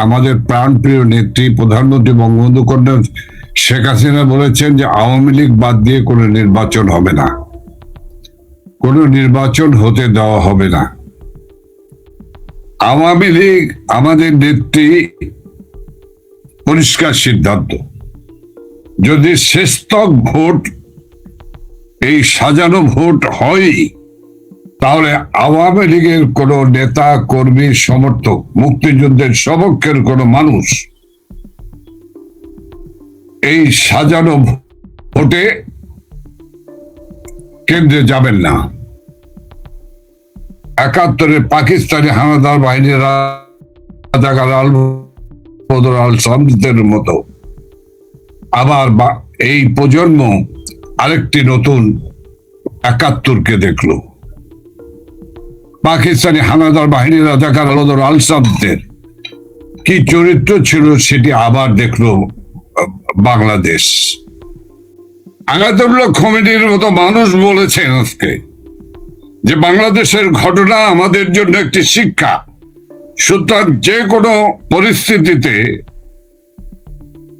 আমাদের প্রাণপ্রিয় নেত্রী প্রধানমন্ত্রী বঙ্গবন্ধু কন্যা শেখ হাসিনা বলেছেন যে আওয়ামী লীগ বাদ দিয়ে কোনো নির্বাচন হবে না। কোনো নির্বাচন হতে দেওয়া হবে না। আওয়ামী লীগ আমাদের নেত্রী পরিষ্কার সিদ্ধান্ত। যদি শেষতক ভোট, এই সাজানো ভোট হয় তাহলে আওয়ামী লীগের কোন নেতা, কর্মী, সমর্থক, মুক্তিযুদ্ধের সপক্ষের কোন মানুষ এই সাজানো ভোটে কেন্দ্রে যাবেন না। একাত্তরে পাকিস্তানি হানাদার বাহিনীর মতো। আবার এই প্রজন্ম আরেকটি নতুন একাত্তরকে দেখল। পাকিস্তানি হানাদার বাহিনীর রাজাকার আলদর আল সামদের কি চরিত্র ছিল সেটি আবার দেখল বাংলাদেশ। আগাতুল্লাহ কমিটির মতো মানুষ বলেছেন আজকে যে বাংলাদেশের ঘটনা আমাদের জন্য একটি শিক্ষা। সুতরাং যে কোনো পরিস্থিতিতে,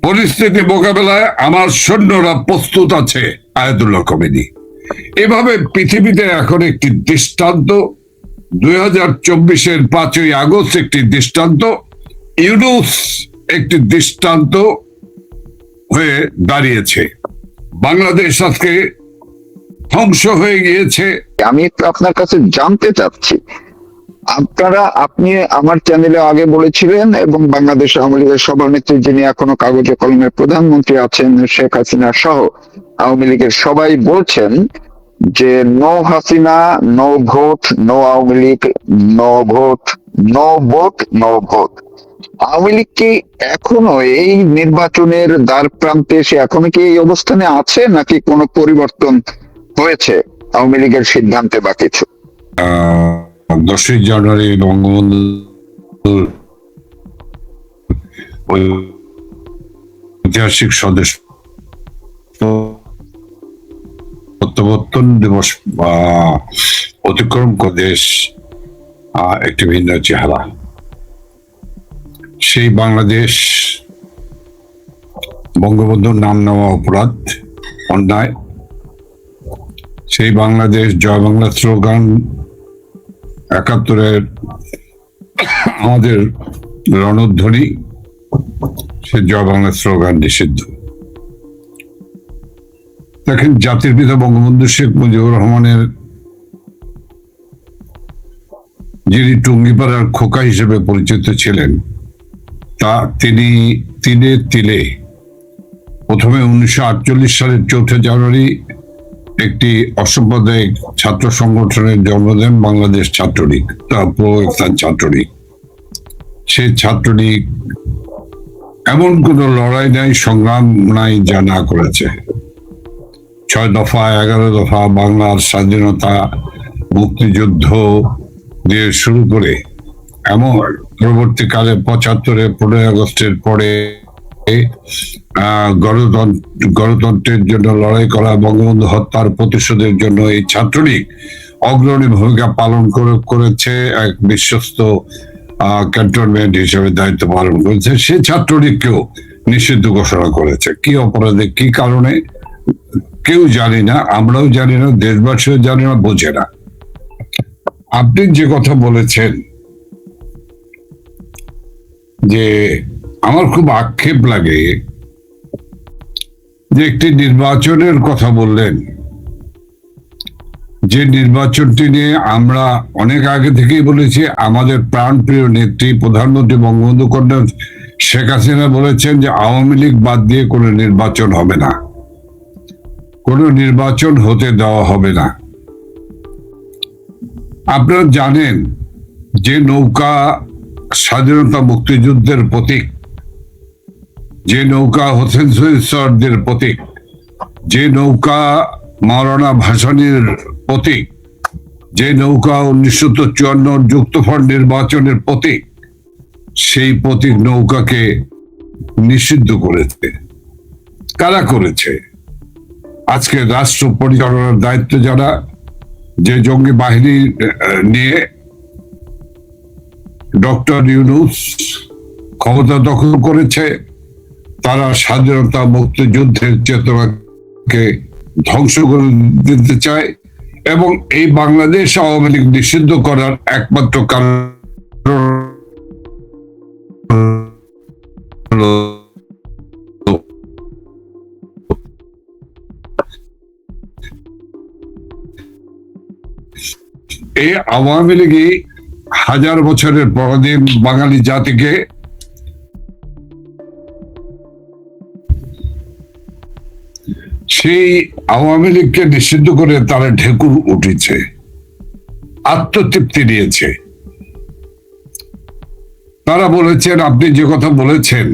পরিস্থিতি মোকাবেলায় আমার সৈন্যরা প্রস্তুত আছে আয়াতুল্লাহ কমিটি এভাবে পৃথিবীতে এখন একটি দৃষ্টান্ত দুই হাজার চব্বিশের পাঁচই আগস্ট একটি দৃষ্টান্ত, ইউনুস একটি দৃষ্টান্ত হয়ে দাঁড়িয়েছে। বাংলাদেশ আজকে ধ্বংস হয়ে গিয়েছে। আমি একটু আপনার কাছে জানতে চাচ্ছি। আপনারা, আপনি আমার চ্যানেলে আগে বলেছিলেন এবং বাংলাদেশ আওয়ামী লীগের সভানেত্রী যিনি এখনও কাগজে কলমের প্রধানমন্ত্রী আছেন শেখ হাসিনা সহ আওয়ামী লীগের সবাই বলছেন যে no Hasina, no vote, no Awami League, no vote no vote no vote. Awami League কি এখনও এই নির্বাচনের দ্বার প্রান্তে এসে এখনও কি এই অবস্থানে আছে নাকি কোনো পরিবর্তন হয়েছে আওয়ামী লীগের সিদ্ধান্তে বা কিছু? দশই জানুয়ারি বঙ্গবন্ধু ঐতিহাসিক সদস্য প্রত্যাবর্তন দিবস অতিক্রম করে দেশ একটি ভিন্ন চেহারা। সেই বাংলাদেশ বঙ্গবন্ধুর নাম নেওয়া অপরাধ, অন্যায়। সেই বাংলাদেশ জয় বাংলা স্লোগান একাত্তরের আমাদের রণধ্বনি, সে জয় বাংলা স্লোগান নিষিদ্ধ। দেখেন জাতির পিতা বঙ্গবন্ধু শেখ মুজিবুর রহমানের যিনি টুঙ্গিপাড়ার খোকা হিসেবে পরিচিত ছিলেন, তা তিনি তিলে তিলে প্রথমে উনিশশো আটচল্লিশ সালের চৌঠা জানুয়ারি একটি অসাম্প্রদায়িক ছাত্র সংগঠনের জন্ম দেন বাংলাদেশ ছাত্রলীগ তারপর স্থান ছাত্রলীগ। সেই ছাত্রলীগ এমন কোনো লড়াই নাই, সংগ্রাম নাই যা না করেছে। ছয় দফা এগারো দফা বাংলার স্বাধীনতা, মুক্তিযুদ্ধ দিয়ে শুরু করে এমন পরবর্তীকালে পঁচাত্তরে পনেরোই আগস্টের পরে গণতন্ত্রের জন্য লড়াই করা, বঙ্গবন্ধু হত্যার প্রতিশোধের জন্য এই ছাত্রলীগ অগ্রণী ভূমিকা পালন করে, করেছে এক বিশ্বস্ত ক্যান্টনমেন্ট হিসেবে দায়িত্ব পালন করেছে। সে ছাত্রলীগকেও নিষিদ্ধ ঘোষণা করেছে। কি অপরাধে, কি কারণে? কেউ জানি না, আমরাও জানি না, দেশবাসীও জানি না, বোঝে না। আপনি যে কথা বলেছেন যে আমার খুব আক্ষেপ লাগে যে একটি নির্বাচনের কথা বললেন। যে নির্বাচনটি নিয়ে আমরা অনেক আগে থেকেই বলেছি, আমাদের প্রাণপ্রিয় নেত্রী প্রধানমন্ত্রী বঙ্গবন্ধু কন্যা শেখ হাসিনা বলেছেন যে আওয়ামী লীগ বাদ দিয়ে কোনো নির্বাচন হবে না। কোনো নির্বাচন হতে দেওয়া হবে না। আপনারা জানেন যে নৌকা স্বাধীনতা মুক্তিযুদ্ধের প্রতীক, যে নৌকা হোসেন শহীদ প্রতীক, যে নৌকা মাওলানা ভাসানির প্রতীক, যে নৌকা উনিশশো চুয়ান্ন যুক্তফ্রন্ট নির্বাচনের প্রতীক, সেই প্রতীক নৌকাকে নিষিদ্ধ করেছে। কারা করেছে? আজকে রাষ্ট্র পরিচালনার দায়িত্ব যারা, যে জঙ্গি বাহিনী নিয়ে ডক্টর ইউনুস ক্ষমতা দখল করেছে, তারা স্বাধীনতা মুক্তিযুদ্ধের চেতনাকে ধ্বংস করে দিতে চায় এবং এই বাংলাদেশ আওয়ামী লীগ নিষিদ্ধ করার একমাত্র কারণ এই আওয়ামী লীগই হাজার বছরের পরদিন বাঙালি জাতিকে সেই আওয়ামী লীগকে নিষিদ্ধ করে তারা ঢেকুর উঠেছে, আত্মতৃপ্তি নিয়েছে তারা বলেছেন, আপনি যে কথা বলেছেন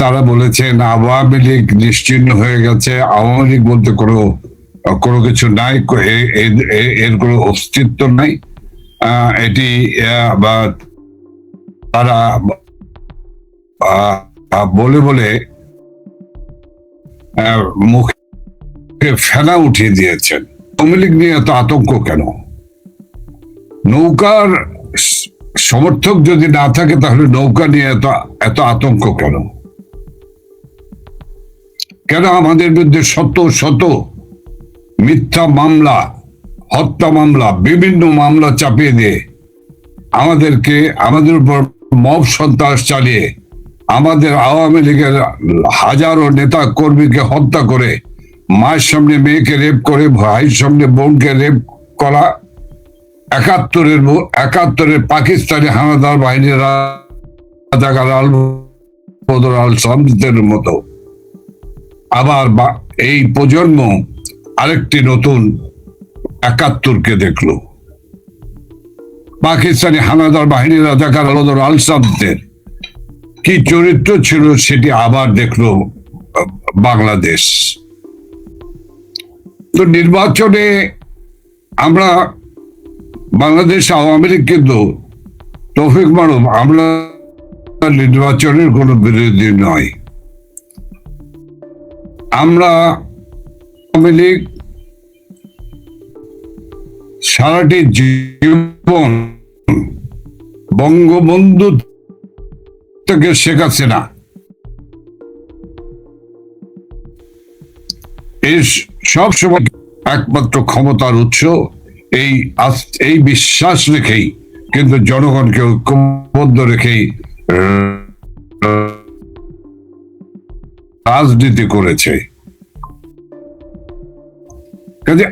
তারা বলেছেন, আওয়ামী লীগ নিশ্চিহ্ন হয়ে গেছে, আওয়ামী লীগ বলতে কোনো কোনো কিছু নাই এর কোনো অস্তিত্ব নাই। এটি বা তারা বলে বলে মুখে ফেনা উঠিয়ে দিয়েছেন। আওয়ামী নিয়ে এত আতঙ্ক কেন? নৌকার সমর্থক যদি না থাকে, তাহলে নৌকা নিয়ে এত এত আতঙ্ক কেন? কেন আমাদের বিরুদ্ধে শত শত মিথ্যা মামলা, হত্যা মামলা, বিভিন্ন মামলা চাপিয়ে দিয়ে আমাদেরকে, আমাদের উপর মব সন্ত্রাস চালিয়ে আমাদের আওয়ামী লীগের হাজারো নেতা কর্মীকে হত্যা করে, মায়ের সামনে মেয়েকে রেপ করে, ভাইয়ের সামনে বোনকে রেপ করা, একাত্তরের একাত্তরের পাকিস্তানি হানাদার বাহিনীর মতো। আবার এই প্রজন্ম আরেকটি নতুন একাত্তরকে দেখল। পাকিস্তানি হানাদার বাহিনীর রাজাকার আলবদর আল সামদের কি চরিত্র ছিল সেটি আবার দেখল বাংলাদেশ। তো নির্বাচনে আমরা বাংলাদেশ, আওয়ামী লীগ কিন্তু তৌফিক মানব আমরা নির্বাচনের কোনো বিরোধী নয়। আমরা আওয়ামী লীগ সারাটি জীবন বঙ্গবন্ধু থেকে শেখ হাসিনা। এই সব সময় একমাত্র ক্ষমতার উৎস, এই এই বিশ্বাস রেখেই, কিন্তু জনগণকে ঐক্যবদ্ধ রেখেই রাজনীতি করেছে।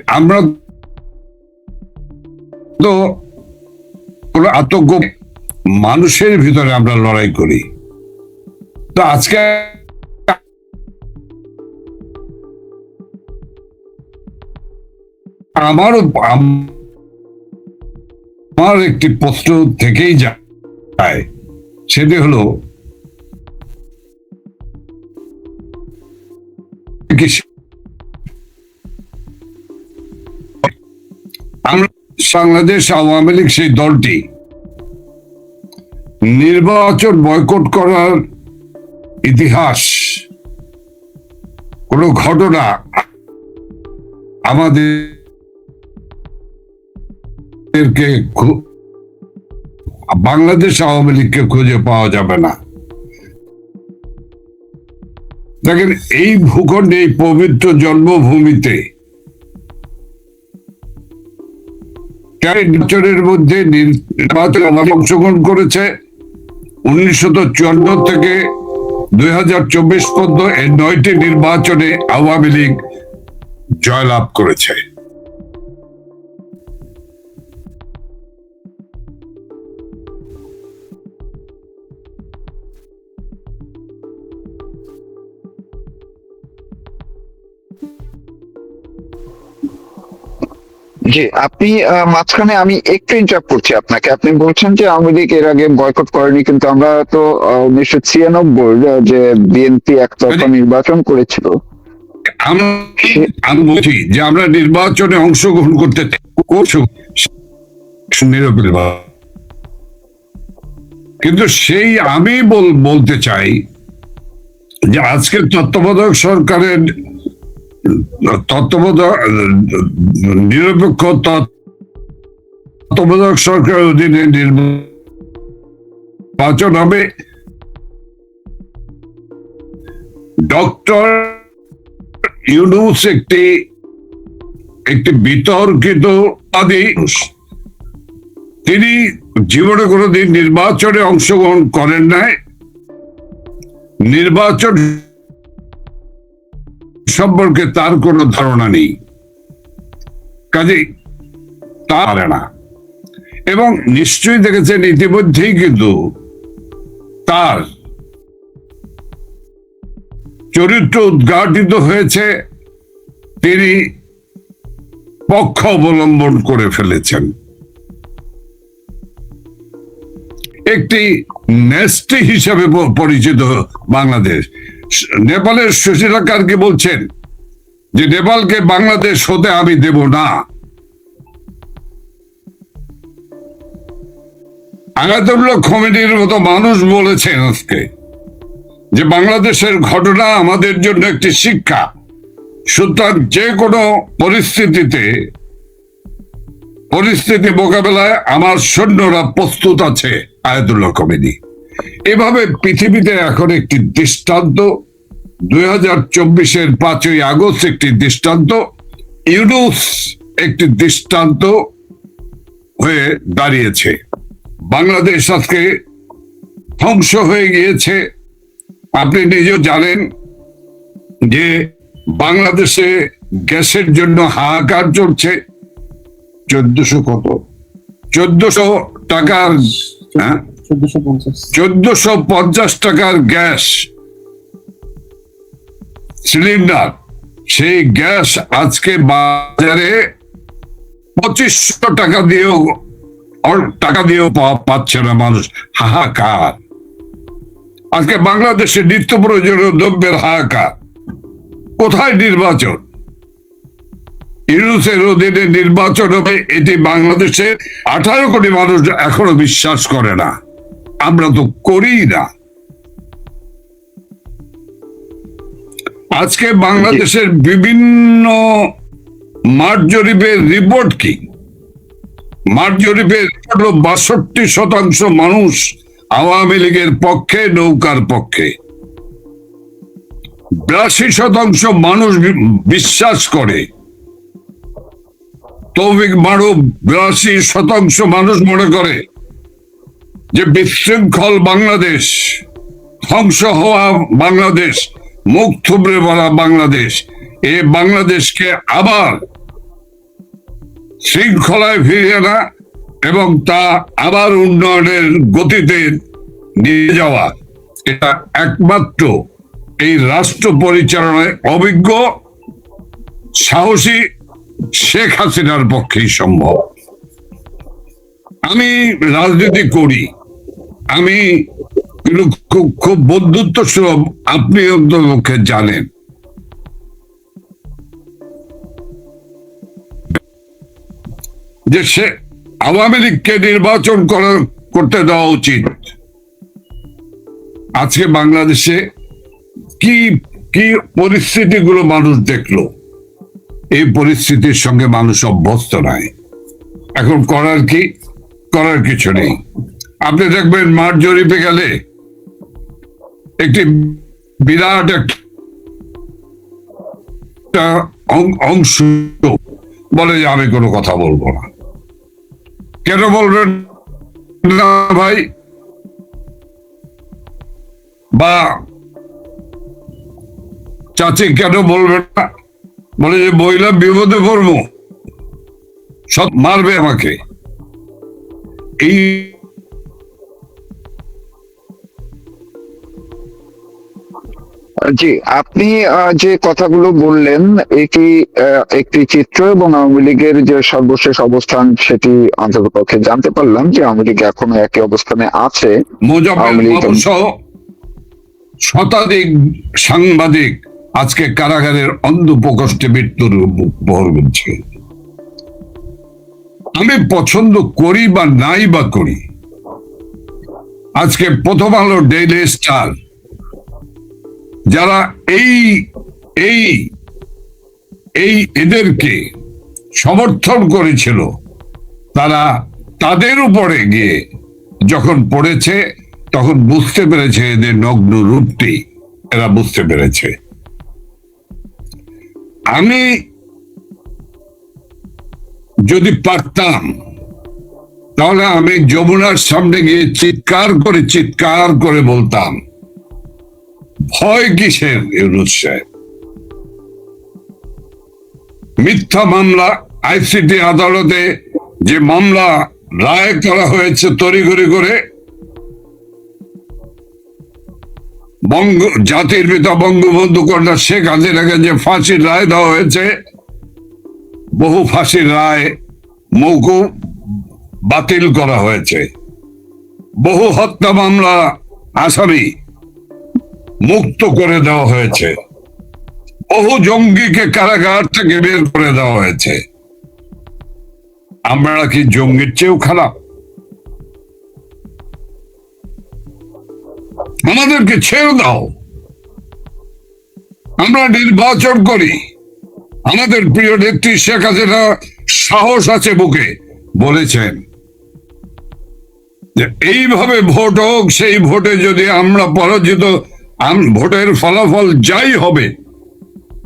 আমরা তো কোনো আতঙ্ক মানুষের ভিতরে আমরা লড়াই করি। তো আজকে আমারও আম- আমার একটি প্রশ্ন থেকেই যায়, সেটি হলো কি আমরা বাংলাদেশ আওয়ামী লীগ সেই দলটি। নির্বাচন বয়কট করার ইতিহাস, কোন ঘটনা আমাদেরকে বাংলাদেশ আওয়ামী লীগকে খুঁজে পাওয়া যাবে না। দেখেন, এই ভূখণ্ডে এই পবিত্র জন্মভূমিতে নির্বাচনের মধ্যে নির্বাচন অংশগ্রহণ করেছে। উনিশশো চুয়ান্ন থেকে দুই হাজার চব্বিশ পর্যন্ত এই নয়টি নির্বাচনে আওয়ামী লীগ জয়লাভ করেছে। জি আপনি মাঝখানে আমি একটু ইন্টারাপ্ট করছি আপনাকে আপনি বলছেন যে আওয়ামী লীগ এর আগে বয়কট করেনি কিন্তু আমরা তো উনিশশো ছিয়ানব্বই যে বিএনপি একতরফা নির্বাচন করেছিল আমি বলছি যে আমরা নির্বাচনে অংশগ্রহণ করতে। কিন্তু সেই আমি বল- বলতে চাই যে আজকের তত্ত্বাবধায়ক সরকারের তত্ত্বাবধায়ক সরকারের অধীনে নির্বাচন হবে। ডক্টর ইউনুস একটি একটি বিতর্কিত তিনি জীবনে কোনোদিন নির্বাচনে অংশগ্রহণ করেন নাই। নির্বাচন সম্পর্কে তার কোনো ধারণা নেই। কাজে তা পারে না এবং নিশ্চয়ই দেখেছেন ইতিমধ্যেই কিন্তু তার চরিত্র উদ্ঘাটিত হয়েছে, তিনি পক্ষ অবলম্বন করে ফেলেছেন। একটি নেস্টি হিসাবে পরিচিত বাংলাদেশ। নেপালের সুশীলা কার্কি বলছেন? যে নেপালকে বাংলাদেশ হতে আমি দেব না। আয়াতুল্লাহ কমিটির মতো মানুষ বলেছেন আজকে যে বাংলাদেশের ঘটনা আমাদের জন্য একটি শিক্ষা। সুতরাং যে কোনো পরিস্থিতিতে, পরিস্থিতি মোকাবেলায় আমার সৈন্যরা প্রস্তুত আছে আয়াতুল্লাহ কমিটি এভাবে পৃথিবীতে এখন একটি দৃষ্টান্ত, দুই হাজার চব্বিশের পাঁচই আগস্ট একটি দৃষ্টান্ত, ইউনুস একটি দৃষ্টান্ত হয়ে দাঁড়িয়েছে। বাংলাদেশ আজকে ধ্বংস হয়ে গিয়েছে। আপনি নিজেও জানেন যে বাংলাদেশে গ্যাসের জন্য হাহাকার চলছে। চোদ্দশো কত? চোদ্দশো টাকার হ্যাঁ? চোদ্দশো পঞ্চাশ। টাকার গ্যাস। সিলিন্ডার। সেই গ্যাস আজকে বাজারে পঁচিশশো টাকা দিয়েও টাকা দিয়েও পাচ্ছে না মানুষ। হাহাকার। আজকে বাংলাদেশে নিত্য প্রয়োজনীয় দ্রব্যের হাহাকার। কোথায় নির্বাচন? ইউনুসের অধীনে নির্বাচন হবে, এটি বাংলাদেশে আঠারো কোটি মানুষ এখনও বিশ্বাস করে না। আমরা তো করি না। আজকে বাংলাদেশের বিভিন্ন মাঠ জরিপের রিপোর্ট কি? মাঠ জরিপের বাষট্টি শতাংশ মানুষ আওয়ামী লীগের পক্ষে, নৌকার পক্ষে। বিরাশি শতাংশ মানুষ বিশ্বাস করে। তৌফিক মারুফ বিরাশি শতাংশ মানুষ মনে করে। যে বিশৃঙ্খল বাংলাদেশ, ধ্বংস হওয়া বাংলাদেশ, মুখ থুবড়ে পড়া বাংলাদেশ, এ বাংলাদেশকে আবার শৃঙ্খলায় ফিরিয়ে আনা এবং তা আবার উন্নয়নের গতিতে নিয়ে যাওয়া, এটা একমাত্র এই রাষ্ট্র পরিচালনায় অভিজ্ঞ, সাহসী শেখ হাসিনার পক্ষেই সম্ভব। আমি রাজনীতি করি। আমি খুব খুব বন্ধুত্ব সুলভ আপনি অন্তপক্ষে জানেন। যে সে আওয়ামী লীগকে নির্বাচন করার করতে দেওয়া উচিত। আজকে বাংলাদেশে কি কি পরিস্থিতিগুলো মানুষ দেখল? এই পরিস্থিতির সঙ্গে মানুষ অভ্যস্ত নয়। এখন করার কি? করার কিছু নেই। আপনি দেখবেন মাঠ জরিপে গেলে একটি বিরাট একটা অংশ বলে যে আমি কোনো কথা বলব না। কেন বলবেন না ভাই? বা চাচি কেন বলবেন না? বলে যে মহিলা বিপদে পড়ব। সব মারবে আমাকে। এই জি আপনি যে কথাগুলো বললেন এটি একটি চিত্র এবং আওয়ামী লীগের যে সর্বশেষ অবস্থান সেটি অন্ততপক্ষে জানতে পারলাম যে আওয়ামী লীগ এখনও একই অবস্থানে আছে। শতাধিক সাংবাদিক আজকে কারাগারের অন্ধ প্রকোষ্ঠে মৃত্যুর বহর করছে। আমি পছন্দ করি বা নাই বা করি আজকে প্রথম আলো ডেইলি স্টার যারা এই এই এই এদেরকে সমর্থন করেছিল, তারা তাদের উপরে গিয়ে যখন পড়েছে, তখন বুঝতে পেরেছে এদের নগ্ন রূপটি। এরা বুঝতে পেরেছে। আমি যদি পারতাম, তাহলে আমি যমুনার সামনে গিয়ে চিৎকার করে চিৎকার করে বলতাম ভয় কিসের, ইউনুস সাহেব? মিথ্যা মামলা আইসিটি আদালতে যে মামলা রায় করা হয়েছে তড়িঘড়ি করে, বঙ্গ, জাতির পিতা বঙ্গবন্ধু কন্যা শেখ হাসিনাকে যে ফাঁসির রায় দেওয়া হয়েছে, বহু ফাঁসির রায় মৌকুব বাতিল করা হয়েছে। বহু হত্যা মামলা আসামি মুক্ত করে দেওয়া হয়েছে। বহু জঙ্গিকে কারাগার থেকে বের করে দেওয়া হয়েছে। আমরা কি জঙ্গির চেয়েও খারাপ? আমাদেরকে ছেড়ে দাও। আমরা নির্বাচন করি। আমাদের প্রিয় নেত্রী শেখ হাসিনা সাহস আছে বুকে, বলেছেন যে এইভাবে ভোট হোক, সেই ভোটে যদি আমরা পরাজিত ভোটের ফলাফল যাই হবে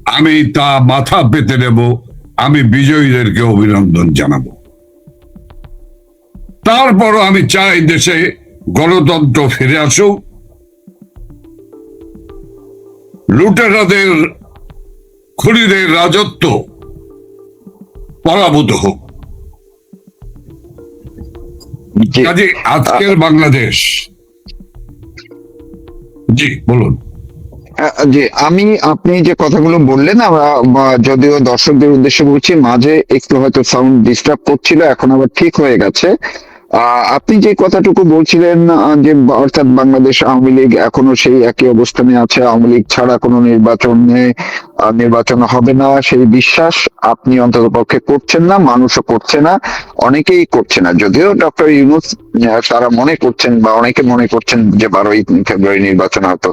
আমি তা মাথা পেতে নেব আমি বিজয়ীদেরকে অভিনন্দন জানাব। তারপরও আমি চাই দেশে গণতন্ত্র ফিরে আসুক। লুটেরাদের খুনিদের রাজত্ব পরাভূত হোক। কাজে আজকের বাংলাদেশ জি, বলুন। যে আমি, আপনি যে কথাগুলো বললেন, আমরা যদিও দর্শকদের উদ্দেশ্যে বলছি, মাঝে একটু হয়তো সাউন্ড ডিস্টার্ব করছিল, এখন আবার ঠিক হয়ে গেছে। আপনি যে কথাটুকু বলছিলেন যে অর্থাৎ বাংলাদেশ আওয়ামী লীগ এখনও সেই একই অবস্থানে আছে, আওয়ামী লীগ ছাড়া কোনো নির্বাচনে নির্বাচন হবে না, সেই বিশ্বাস আপনি অন্তত পক্ষে করছেন না, মানুষও করছে না, অনেকেই করছে না। যদিও ডক্টর ইউনুস তারা মনে করছেন বা অনেকে মনে করছেন যে বারোই ফেব্রুয়ারি নির্বাচন হয়তো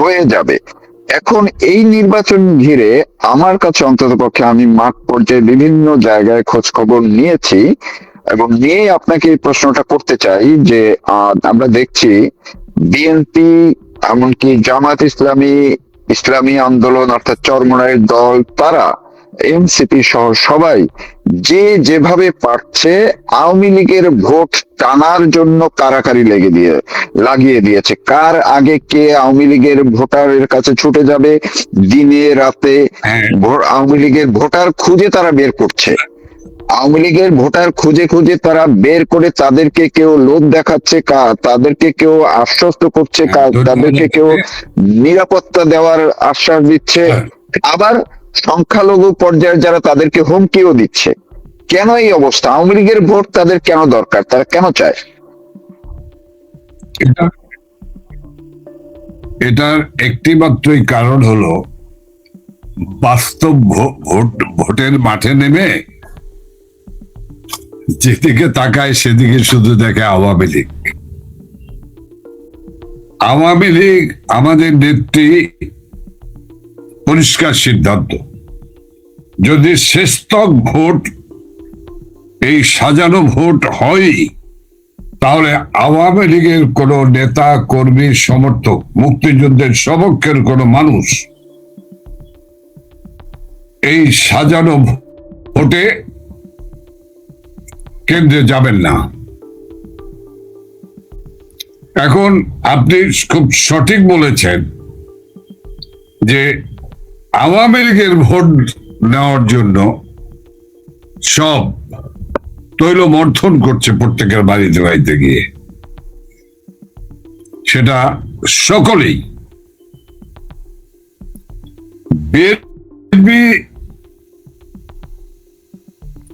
হয়ে যাবে। এখন এই নির্বাচন ঘিরে আমার কাছে অন্তত পক্ষে আমি মাঠ পর্যায়ে বিভিন্ন জায়গায় খোঁজ খবর নিয়েছি। এবং নিয়ে আপনাকে এই প্রশ্নটা করতে চাই যে আমরা দেখছি বিএনপি এমনকি জামাত ইসলামী ইসলামী আন্দোলন অর্থাৎ চরমনায়ের দল তারা এনসিপি সহ সবাই যে যেভাবে পারছে আওয়ামী লীগের ভোট টানার জন্য কারাকারি লেগে দিয়ে লাগিয়ে দিয়েছে। কার আগে কে আওয়ামী লীগের ভোটারের কাছে ছুটে যাবে? দিনে রাতে হ্যাঁ। আওয়ামী লীগের ভোটার খুঁজে তারা বের করছে। আওয়ামী লীগের ভোটার খুঁজে খুঁজে তারা বের করে তাদেরকে কেউ লোভ দেখাচ্ছে কা- তাদেরকে কেউ আশ্বস্ত করছে কা- হ্যাঁ, তাদেরকে কেউ নিরাপত্তা দেওয়ার আশ্বাস দিচ্ছে। হ্যাঁ। আবার সংখ্যালঘু পর্যায়ে যারা তাদেরকে হুমকিও দিচ্ছে। কেন এই অবস্থা? আওয়ামী লীগের ভোট তাদের কেন দরকার? তারা কেন চায়? এটা এটার একটি মাত্রই কারণ হলো বাস্তব ভোট ভোটের মাঠে নেমে যেদিকে তাকায় সেদিকে শুধু দেখে আওয়ামী লীগ। আওয়ামী লীগ আমাদের নেত্রী পরিষ্কার সিদ্ধান্ত। যদি শেষতক ভোট, এই সাজানো ভোট হয়, তাহলে আওয়ামী লীগের কোন নেতা, কর্মী, সমর্থক, মুক্তিযুদ্ধের সপক্ষের কোন মানুষ এই সাজানো ভোটে কেন্দ্রে যাবেন না। এখন আপনি খুব সঠিক বলেছেন যে আওয়ামী লীগের ভোট নেওয়ার জন্য সব তৈল মর্থন করছে প্রত্যেকের বাড়িতে বাড়িতে গিয়ে। সেটা সকলেই।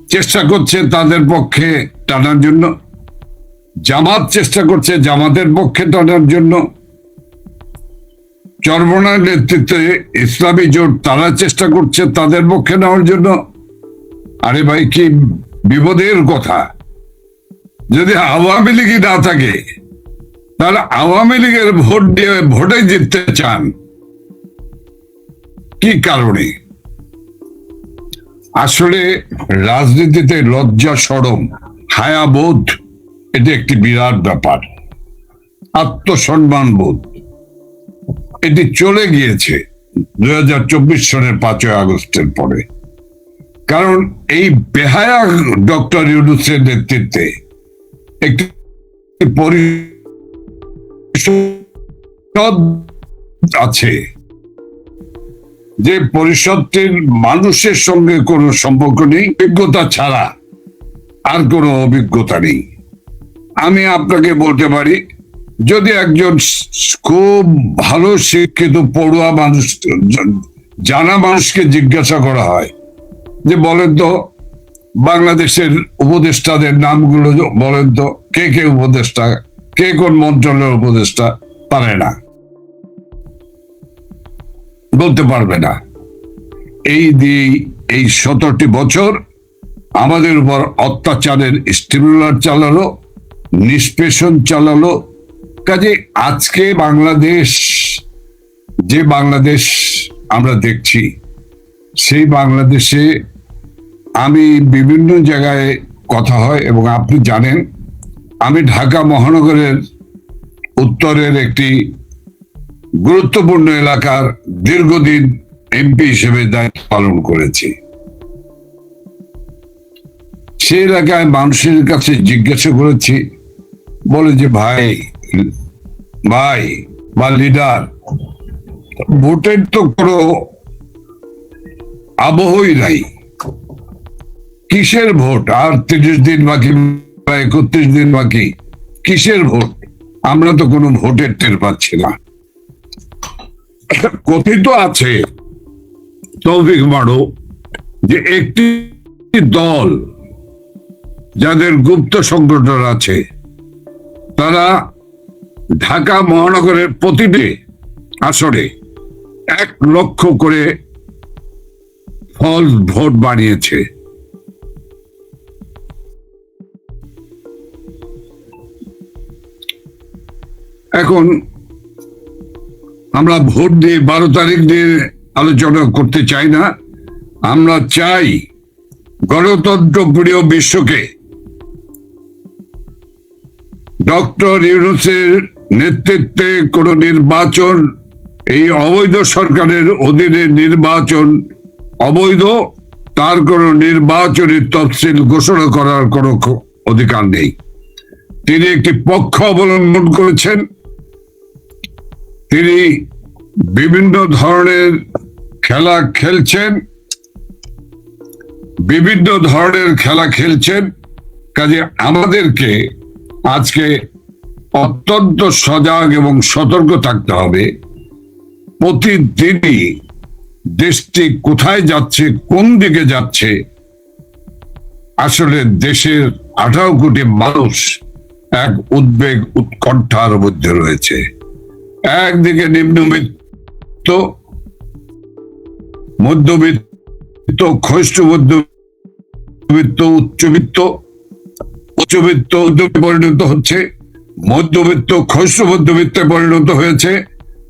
চেষ্টা করছে তাদের পক্ষে টানার জন্য। জামাত চেষ্টা করছে জামাতের পক্ষে টানার জন্য। চরমনার নেতৃত্বে ইসলামী জোট তারা চেষ্টা করছে তাদের পক্ষে নেওয়ার জন্য। আরে ভাই, কি বিপদের কথা। যদি আওয়ামী লীগই না থাকে, তাহলে আওয়ামী লীগের ভোট দিয়ে ভোটে জিততে চান। কি কারণে? আসলে রাজনীতিতে লজ্জা সরম, হায়াবোধ, এটা একটি বিরাট ব্যাপার। আত্মসম্মান বোধ। এটি চলে গিয়েছে দুই হাজার চব্বিশ সনের পাঁচই আগস্টের পরে। কারণ এই বেহায়া ডক্টর ইউনুসের নেতৃত্বে একটি পরিষদ আছে। যে পরিষদটির মানুষের সঙ্গে কোনো সম্পর্ক নেই, অভিজ্ঞতা ছাড়া আর কোনো অভিজ্ঞতা নেই। আমি আপনাকে বলতে পারি, যদি একজন খুব ভালো শিক্ষিত পড়ুয়া মানুষ, জানা মানুষকে জিজ্ঞাসা করা হয়, যে বলেন তো, বাংলাদেশের উপদেষ্টাদের নামগুলো বলেন তো, কে কে উপদেষ্টা, কে কোন মন্ত্রণালয়ের উপদেষ্টা, পারে না। বলতে পারবে না। এই দিয়ে এই সতেরোটি বছর আমাদের উপর অত্যাচারের স্টিমুলার চালালো, নিষ্পেষণ চালালো। কাজে আজকে বাংলাদেশ, যে বাংলাদেশ আমরা দেখছি, সেই বাংলাদেশে আমি বিভিন্ন জায়গায় কথা হয় এবং আপনি জানেন, আমি ঢাকা মহানগরের উত্তরের একটি গুরুত্বপূর্ণ এলাকার দীর্ঘদিন এমপি হিসেবে দায়িত্ব পালন করেছি। সেই এলাকায় মানুষের কাছে জিজ্ঞাসা করেছি, বলে যে, ভাই ভাই বা লিডার, ভোটের তো কোনো আবহই নাই। কিসের ভোট? আর তিরিশ দিন বাকি, একত্রিশ দিন বাকি, কিসের ভোট? আমরা তো কোনো ভোটের টের পাচ্ছি না। কথিত আছে। তৌফিক মারো যে একটি দল যাদের গুপ্ত সংগঠন আছে, তারা ঢাকা মহানগরের প্রতিটি আসরে এক লক্ষ করে ফল ভোট বানিয়েছে। এখন আমরা ভোট দিয়ে বারো তারিখ দিয়ে আলোচনা করতে চাই না। আমরা চাই গণতন্ত্র প্রিয় বিশ্বকে ডক্টর ইউনুসের নেতৃত্বে কোন নির্বাচন, এই অবৈধ সরকারের অধীনে নির্বাচন অবৈধ, তার কোন নির্বাচনী তফসিল ঘোষণা করার কোনো অধিকার নেই। তিনি একটি পক্ষ অবলম্বন করেছেন। তিনি বিভিন্ন ধরনের খেলা খেলছেন, বিভিন্ন ধরনের খেলা খেলছেন। কাজে আমাদেরকে আজকে অত্যন্ত সজাগ এবং সতর্ক থাকতে হবে। প্রতিদিনই দেশটি কোথায় যাচ্ছে, কোন দিকে যাচ্ছে, আসলে দেশের আঠারো কোটি মানুষ এক উদ্বেগ উৎকণ্ঠার মধ্যে রয়েছে। একদিকে নিম্নবিত্ত, মধ্যবিত্ত ক্ষয়িষ্ঠ মধ্যবিত্ত, উচ্চবিত্ত উচ্চবিত্ত উদ্যোগে পরিণত হচ্ছে, মধ্যবিত্ত ক্ষয়িষ্ঠ মধ্যবিত্তে পরিণত হয়েছে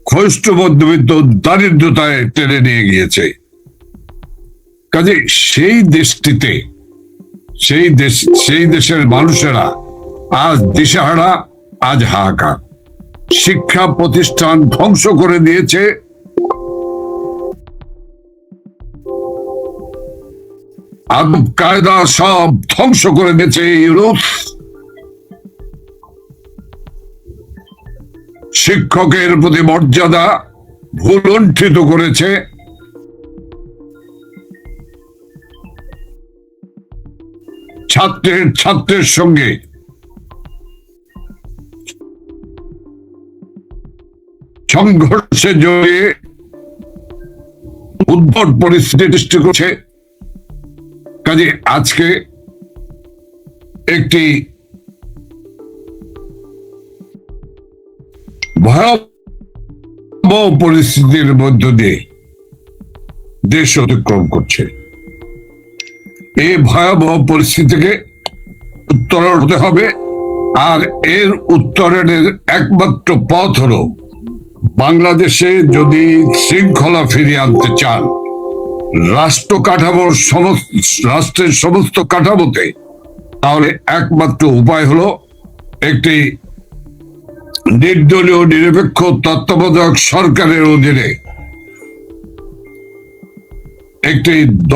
ক্ষয়িষ্ঠ মধ্যবিত্ত দারিদ্রতায় টেনে নিয়ে গিয়েছে। কাজে সেই দেশটিতে, সেই দেশ, সেই দেশের মানুষেরা আজ দিশাহারা, আজ হাহাকার। শিক্ষা প্রতিষ্ঠান ধ্বংস করে দিয়েছে। কায়দা সব ধ্বংস করে দিয়েছে ইউরোপ। শিক্ষকের প্রতি মর্যাদা ভুলণ্ঠিত করেছে। ছাত্রের ছাত্রের সঙ্গে সংঘর্ষে জড়িয়ে উদ্ভট পরিস্থিতি সৃষ্টি করছে। কাজে আজকে একটি ভয়াবহ পরিস্থিতির মধ্য দিয়ে দেশ অতিক্রম করছে। এই ভয়াবহ পরিস্থিতিকে উত্তরণ হতে হবে, আর এর উত্তরণের একমাত্র পথ হলো বাংলাদেশে যদি শৃঙ্খলা ফিরিয়ে আনতে চান, রাষ্ট্র কাঠামোর রাষ্ট্রের সমস্ত কাঠামোতে, তাহলে একমাত্র উপায় হলো একটি নির্দলীয়, নিরপেক্ষ, তত্ত্বাবধায়ক সরকারের অধীনে একটি দ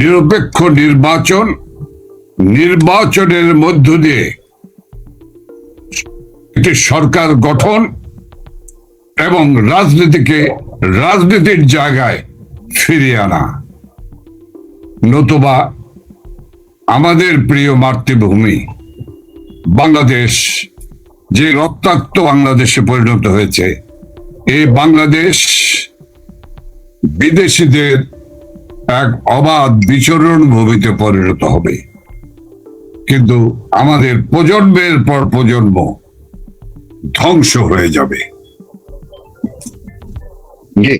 নিরপেক্ষ নির্বাচন, নির্বাচনের মধ্য দিয়ে একটি সরকার গঠন এবং রাজনীতিকে রাজনীতির জায়গায় ফিরিয়ে আনা। নতুবা আমাদের প্রিয় মাতৃভূমি, বাংলাদেশ, যে রক্তাক্ত বাংলাদেশে পরিণত হয়েছে, এই বাংলাদেশ বিদেশিদের এক অবাধ বিচরণ ভূমিতে পরিণত হবে। কিন্তু আমাদের প্রজন্মের পর প্রজন্ম ধ্বংস হয়ে যাবে। জি।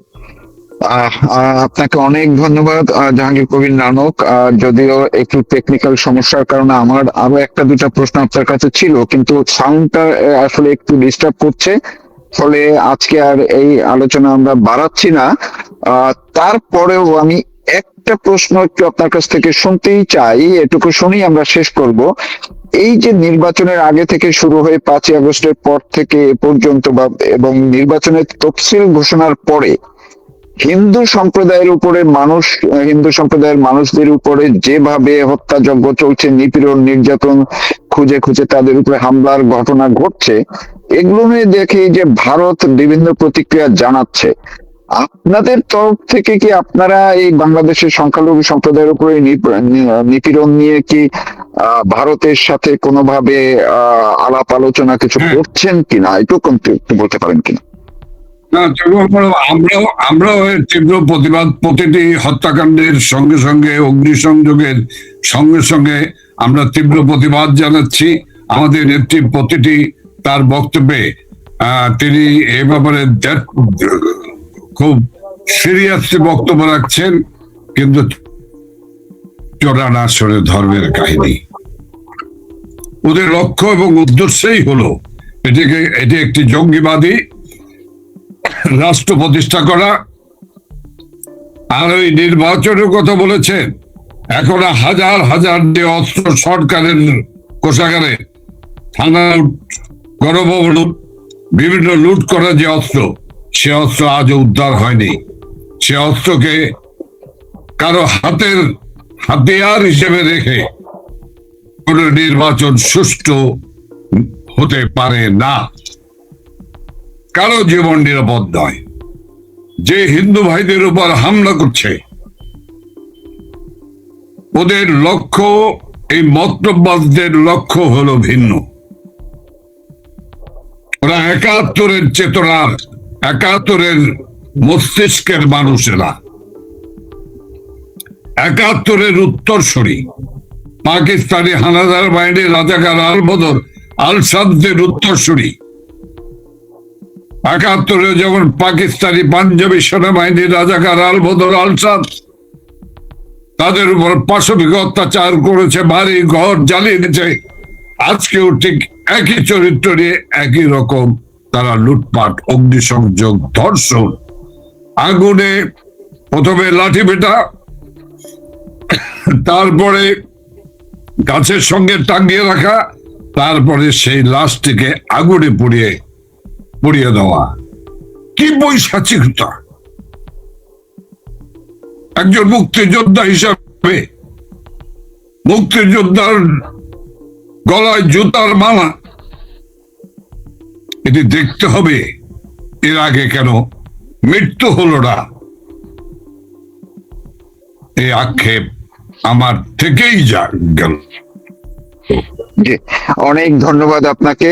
আপনাকে অনেক ধন্যবাদ জাহাঙ্গীর কবির নানক। যদিও একটু টেকনিক্যাল সমস্যার কারণে আমার আরও একটা দুটা প্রশ্ন আপনার কাছে ছিল, কিন্তু সাউন্ডটা আসলে একটু ডিস্টার্ব করছে। ফলে আজকে আর এই আলোচনা আমরা বাড়াচ্ছি না। তারপরেও আমি একটা প্রশ্ন একটু আপনার কাছ থেকে শুনতেই চাই, এটুকু শুনেই আমরা শেষ করব। এই যে নির্বাচনের আগে থেকে শুরু হয়ে পাঁচই আগস্টের পর থেকে এ পর্যন্ত বা, এবং নির্বাচনের তফসিল ঘোষণার পরে, হিন্দু সম্প্রদায়ের উপরে মানুষ, হিন্দু সম্প্রদায়ের মানুষদের উপরে যেভাবে হত্যাযজ্ঞ চলছে, নিপীড়ন, নির্যাতন, খুঁজে খুঁজে তাদের উপরে হামলার ঘটনা ঘটছে, এগুলো নিয়ে দেখে যে ভারত বিভিন্ন প্রতিক্রিয়া জানাচ্ছে। আপনাদের তরফ থেকে কি আপনারা এই বাংলাদেশের সংখ্যালঘু সম্প্রদায়ের উপরে নিপীড়ন নিয়ে কি ভারতের সাথে কোনোভাবে আহ, আলাপ আলোচনা কিছু হ্যাঁ। করছেন কিনা? একটু একটু বলতে পারেন কিনা? না আমরাও আমরাও তীব্র প্রতিবাদ প্রতিটি হত্যাকাণ্ডের সঙ্গে সঙ্গে অগ্নিসংযোগের সঙ্গে সঙ্গে আমরা তীব্র প্রতিবাদ জানাচ্ছি। আমাদের নেত্রী প্রতিটি তার বক্তব্যে আহ, তিনি এ ব্যাপারে খুব সিরিয়াসলি বক্তব্য রাখছেন, কিন্তু চোরা না সরে ধর্মের কাহিনী। ওদের লক্ষ্য এবং উদ্দেশ্যই হলো এটিকে, এটি একটি জঙ্গিবাদী রাষ্ট্র প্রতিষ্ঠা করা। আর ওই নির্বাচনের কথা বলেছেন, এখন হাজার হাজার যে অস্ত্র সরকারের কোষাগারে থানা গণভবন, বিভিন্ন লুট করা যে অস্ত্র সে অস্ত্র আজও উদ্ধার হয়নি। সে অস্ত্রকে কারও হাতের হাতিয়ার হিসেবে রেখে কোন নির্বাচন সুষ্ঠু হতে পারে না। কারও জীবন নিরাপদ নয়। যে হিন্দু ভাইদের উপর হামলা করছে, ওদের লক্ষ্য, এই মতবাদদের লক্ষ্য হলো ভিন্ন। ওরা একাত্তরের চেতনার একাত্তরের মস্তিষ্কের মানুষেরা। একাত্তরের উত্তরসূরি, পাকিস্তানি হানাদার বাহিনীর রাজাকার আল বদর আল সাদদের উত্তরসূরি। একাত্তরে যখন পাকিস্তানি পাঞ্জাবি সেনাবাহিনীর রাজাকার আল বদর আল সাদ তাদের উপর পাশবিক অত্যাচার করেছে বাড়ি ঘর জ্বালিয়ে দিয়েছে। আজকেও ঠিক একই চরিত্র নিয়ে একই রকম তারা লুটপাট, অগ্নিসংযোগ, ধর্ষণ। আগুনে প্রথমে লাঠি বেটা তারপরে গাছের সঙ্গে টাঙ্গিয়ে রাখা, তারপরে সেই লাশটিকে আগুনে পুড়িয়ে পুড়িয়ে দেওয়া। কি বৈশাচিকতা! একজন মুক্তিযোদ্ধা হিসাবে, মুক্তিযোদ্ধার গলায় জুতার মালা এটি দেখতে হবে এর আগে কেন মৃত্যু হলো না। এই আক্ষেপ আমার থেকেই যা গেল অনেক ধন্যবাদ আপনাকে।